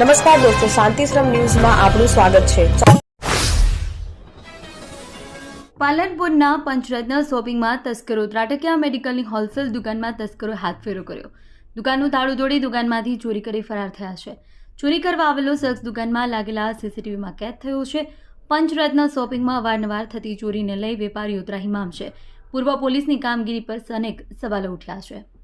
નમસ્કાર દોસ્તો, શાંતિશ્રમ ન્યૂઝમાં આપનું સ્વાગત છે. પાલનપુરના પંચરત્ન શોપિંગમાં તસ્કરો ત્રાટક્યા, મેડિકલની હોલસેલ દુકાનમાં તસ્કરો હાથફેરો કર્યો. દુકાનનું તાળું તોડી દુકાનમાંથી ચોરી કરી ફરાર થયા છે. ચોરી કરવા આવેલો શખ્સ દુકાનમાં લાગેલા સીસીટીવીમાં કેદ થયો છે. પંચરત્ન શોપિંગમાં અવારનવાર થતી ચોરીને લઈ વેપારીઓ ત્રાહિમામ છે. પૂર્વ પોલીસની કામગીરી પર અનેક સવાલો ઉઠ્યા છે.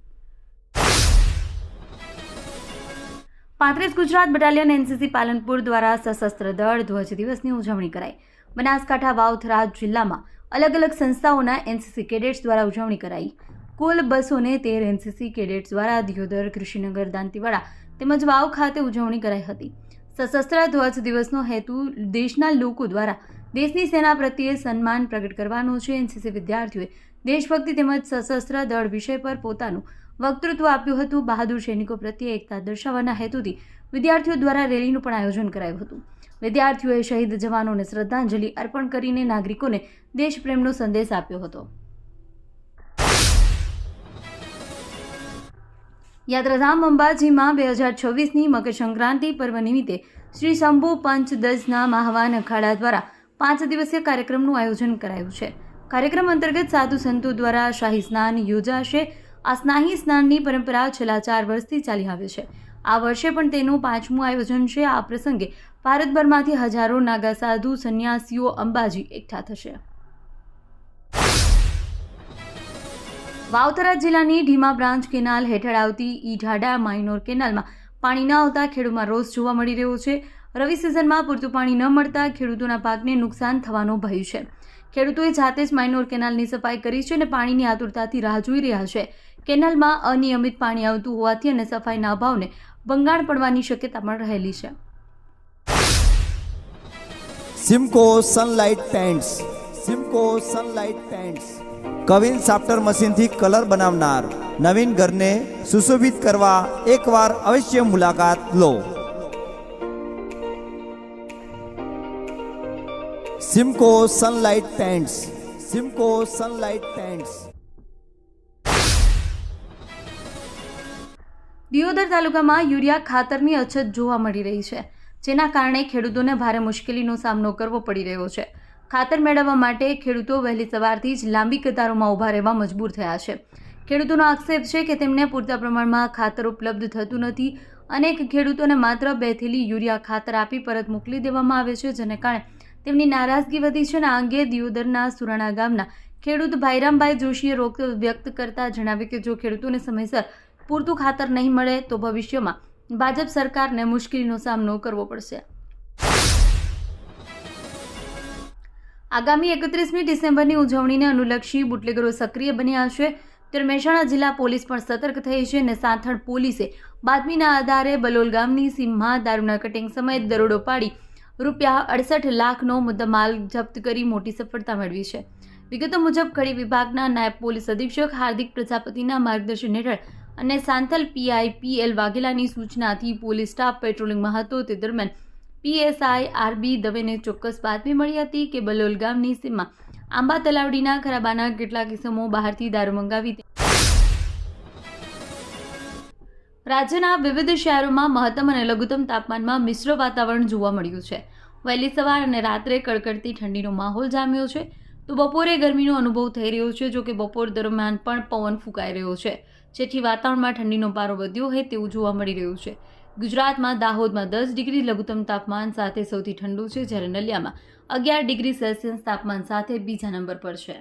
પાંત્રીસ ગુજરાત બટાલિયન એનસીસી પાલનપુર દ્વારા સશસ્ત્ર દળ ધ્વજ દિવસની ઉજવણી કરાઈ. બનાસકાંઠા વાવથરા જિલ્લામાં અલગ અલગ સંસ્થાઓના એનસીસી કેડેટ્સ દ્વારા ઉજવણી કરાઈ. કુલ બસોને તેર એનસીસી કેડેટ્સ દ્વારા દિયોદર, કૃષિનગર, દાંતીવાડા તેમજ વાવ ખાતે ઉજવણી કરાઈ હતી. સશસ્ત્ર ધ્વજ દિવસનો હેતુ દેશના લોકો દ્વારા દેશની સેના પ્રત્યે સન્માન પ્રગટ કરવાનો છે. એનસીસી વિદ્યાર્થીઓએ દેશભક્તિ તેમજ સશસ્ત્ર દળ વિષય પર પોતાનું વક્તૃત્વ આપ્યું હતું બહાદુર સૈનિકો પ્રત્યે એકતા દર્શાવવાના હેતુથી વિદ્યાર્થીઓ દ્વારા રેલીનું પણ આયોજન કરાયું હતું. વિદ્યાર્થીઓએ શહીદ જવાનોને શ્રદ્ધાંજલિ અર્પણ કરીને નાગરિકોને દેશપ્રેમનો સંદેશ આપ્યો હતો. યાત્રાધામ અંબાજીમાં બે હજાર છવ્વીસની મકર સંક્રાંતિ પર્વ નિમિત્તે શ્રી શંભુ પંચદશના મહાવાન અખાડા દ્વારા પાંચ દિવસીય કાર્યક્રમનું આયોજન કરાયું છે. કાર્યક્રમ અંતર્ગત સાધુ સંતો દ્વારા શાહી સ્નાન યોજાશે. આ સ્નાહી સ્નાનની પરંપરા છેલ્લા ચાર વર્ષથી ચાલી આવે છે. આ વર્ષે પણ તેનું પાંચમું આયોજન છે. આ પ્રસંગે ભારતભરમાંથી હજારો નાગા સાધુ, સંન્યાસીઓ, અંબાજી એકઠા થશે. વાવથરા જિલ્લાની ઢીમા બ્રાન્ચ કેનાલ હેઠળ આવતી ઈઢાડા માઇનોર કેનાલમાં પાણી ન આવતા ખેડૂતમાં રોષ જોવા મળી રહ્યો છે. રવિ સિઝનમાં પૂરતું પાણી ન મળતા ખેડૂતોના પાકને નુકસાન થવાનો ભય છે. ખેડૂતોએ જાતે જ માઇનોર કેનાલની સફાઈ કરી છે અને પાણીની આતુરતાથી રાહ જોઈ રહ્યા છે. કેનાલમાં અનિયમિત પાણી આવતું હોવાથી અને સફાઈના અભાવને બંગાળ પડવાની શક્યતા પણ રહેલી છે. Simco sunlight paints Simco sunlight paints queen સાફ્ટર મશીનથી કલર બનાવનાર નવીન ઘરને સુશોભિત કરવા એકવાર અવશ્ય મુલાકાત લો. Simco sunlight paints Simco sunlight paints Diyodar તાલુકામાં યુરિયા ખાતરની અછત જોવા મળી રહી છે, જેના કારણે ખેડૂતોને ભારે મુશ્કેલીનો સામનો કરવો પડી રહ્યો છે. ખાતર મેળવવા માટે ખેડૂતો વહેલી સવારથી જ લાંબી કતારોમાં ઊભા રહેવા મજબૂર થયા છે. ખેડૂતોનો આક્ષેપ છે કે તેમને પૂરતા પ્રમાણમાં ખાતર ઉપલબ્ધ થતું નથી અનેક ખેડૂતોને માત્ર બે થેલી યુરિયા ખાતર આપી પરત મોકલી દેવામાં આવે છે, જેને કારણે તેમની નારાજગી વધી છે અને આ અંગે દિયોદરના સુરાણા ગામના ખેડૂત ભાઈરામભાઈ જોશીએ રોક વ્યક્ત કરતા જણાવ્યું કે જો ખેડૂતોને સમયસર પૂરતું ખાતર નહીં મળે તો ભવિષ્યમાં ભાજપ સરકારને મુશ્કેલીનો સામનો કરવો પડશે. આગામી એકત્રીસમી ડિસેમ્બરની ઉજવણીને અનુલક્ષી બુટલેગરો સક્રિય બન્યા છે. ત્યારે મહેસાણા જિલ્લા પોલીસ પણ સતર્ક થઈ છે અને સાંથણ પોલીસે બાતમીના આધારે બલોલ ગામની સીમમાં દારૂના કટિંગ સમયે દરોડો પાડી રૂપિયા અડસઠ લાખનો મુદ્દામાલ જપ્ત કરી મોટી સફળતા મેળવી છે. વિગતો મુજબ કડી વિભાગના નાયબ પોલીસ અધિક્ષક, હાર્દિક પ્રજાપતિના માર્ગદર્શન હેઠળ અને સાંથલ પીઆઈ પીએલ વાઘેલાની સૂચનાથી પોલીસ સ્ટાફ પેટ્રોલિંગમાં હતો તે દરમિયાન પીએસઆઈ આરબી દવેને ચોક્કસ બાતમી મળી હતી કે બલોલ ગામની સીમમાં આંબા તલાવડીના ખરાબાના કેટલાક કિસ્મો બહારથી દારૂ મંગાવી રાજ્યના વિવિધ શહેરોમાં મહત્તમ અને લઘુત્તમ તાપમાનમાં મિશ્ર વાતાવરણ જોવા મળ્યું છે. વહેલી સવાર અને રાત્રે કડકડતી ઠંડીનો માહોલ જામ્યો છે. તો બપોરે ગરમીનો અનુભવ થઈ રહ્યો છે જો કે બપોર દરમિયાન પણ પવન ફૂંકાઈ રહ્યો છે. જેથી વાતાવરણમાં ઠંડીનો પારો વધ્યો હોય તેવું જોવા મળી રહ્યું છે. ગુજરાતમાં દાહોદમાં દસ ડિગ્રી લઘુત્તમ તાપમાન સાથે સૌથી ઠંડુ છે, જ્યારે નલિયામાં અગિયાર ડિગ્રી સેલ્સિયસ તાપમાન સાથે બીજા નંબર પર છે.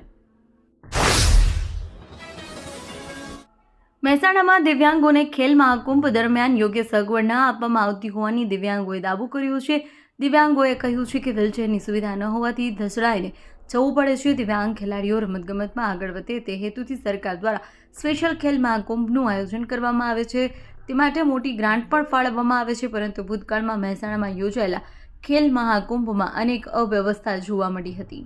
મહેસાણામાં દિવ્યાંગોને ખેલ મહાકુંભ દરમિયાન યોગ્ય સગવડ ન આપવામાં આવતી હોવાની દિવ્યાંગોએ દાવો કર્યો છે. દિવ્યાંગોએ કહ્યું છે કે વ્હીલચેરની સુવિધા ન હોવાથી ધસડાઈને જવું પડે છે. દિવ્યાંગ ખેલાડીઓ રમતગમતમાં આગળ વધે તે હેતુથી સરકાર દ્વારા સ્પેશિયલ ખેલ મહાકુંભનું આયોજન કરવામાં આવે છે. તે માટે મોટી ગ્રાન્ટ પણ ફાળવવામાં આવે છે, પરંતુ ભૂતકાળમાં મહેસાણામાં યોજાયેલા ખેલ મહાકુંભમાં અનેક અવ્યવસ્થા જોવા મળી હતી.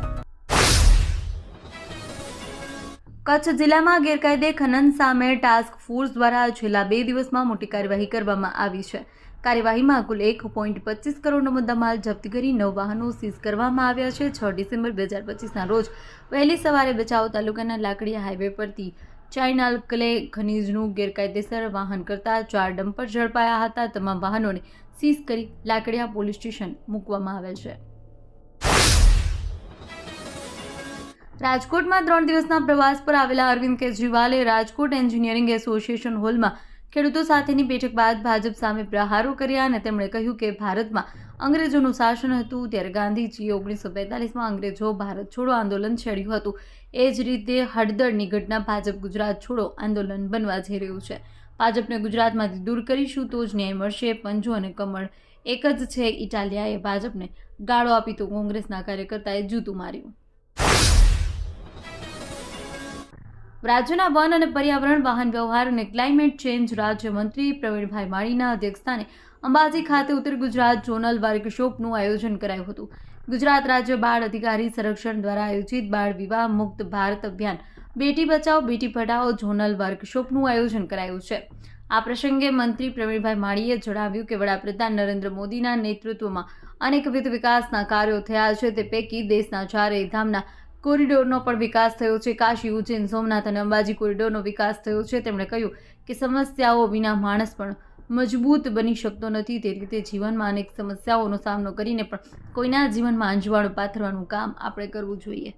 કચ્છ જિલ્લામાં ગેરકાયદે ખનન સામે ટાસ્ક ફોર્સ દ્વારા છેલ્લા બે દિવસમાં મોટી કાર્યવાહી કરવામાં આવી છે. કાર્યવાહીમાં કુલ એક પોઈન્ટ પચીસ કરોડનો મુદ્દામાલ જપ્ત કરી નવ વાહનો સીઝ કરવામાં આવ્યા છે. છ ડિસેમ્બર બે હજાર પચીસના રોજ વહેલી સવારે બચાવ તાલુકાના લાકડીયા હાઈવે પરથી ચાઇનાલ ક્લે ખનીજનું ગેરકાયદેસર વાહન કરતા ચાર ડમ્પર ઝડપાયા હતા. તમામ વાહનોને સીઝ કરી લાકડીયા પોલીસ સ્ટેશન મૂકવામાં આવેલ છે. રાજકોટમાં ત્રણ દિવસના પ્રવાસ પર આવેલા અરવિંદ કેજરીવાલે રાજકોટ એન્જિનિયરિંગ એસોસિએશન હોલમાં ખેડૂતો સાથેની બેઠક બાદ ભાજપ સામે પ્રહારો કર્યા અને તેમણે કહ્યું કે ભારતમાં અંગ્રેજોનું શાસન હતું, ત્યારે ગાંધીજીએ ઓગણીસો બેતાલીસમાં અંગ્રેજો ભારત છોડો આંદોલન છેડ્યું હતું. એ જ રીતે હડદળની ઘટના ભાજપ ગુજરાત છોડો આંદોલન બનવા જઈ રહ્યું છે. ભાજપને ગુજરાતમાંથી દૂર કરીશું તો જ ન્યાય મળશે. પંજો અને કમળ એક જ છે. ઇટાલિયાએ ભાજપને ગાળો આપી તો કોંગ્રેસના કાર્યકર્તાએ જૂતું માર્યું. રાજ્યના વન અને પર્યાવરણ વાહન વ્યવહાર અને ક્લાઇમેટ ચેન્જ રાજ્યમંત્રી પ્રવીણભાઈ માળીના અધ્યક્ષસ્થાને અંબાજી ખાતે ઉત્તર ગુજરાત ઝોનલ વર્કશોપનું આયોજન કરાયું હતું. ગુજરાત રાજ્ય બાળ અધિકારી સંરક્ષણ દ્વારા આયોજિત બાળ વિવાહ મુક્ત ભારત અભિયાન બેટી બચાવો બેટી પઢાઓ ઝોનલ વર્કશોપનું આયોજન કરાયું છે. આ પ્રસંગે મંત્રી પ્રવીણભાઈ માળીએ જણાવ્યું કે વડાપ્રધાન નરેન્દ્ર મોદીના નેતૃત્વમાં અનેકવિધ વિકાસના કાર્યો થયા છે. તે પૈકી દેશના ચારેય ધામના કોરિડોરનો પણ વિકાસ થયો છે. કાશી, ઉજ્જૈન, સોમનાથ અને અંબાજી કોરિડોરનો વિકાસ થયો છે. તેમણે કહ્યું કે સમસ્યાઓ વિના માણસ પણ મજબૂત બની શકતો નથી. તે રીતે જીવનમાં અનેક સમસ્યાઓનો સામનો કરીને પણ કોઈના જીવનમાં અંજવાળું પાથરવાનું કામ આપણે કરવું જોઈએ.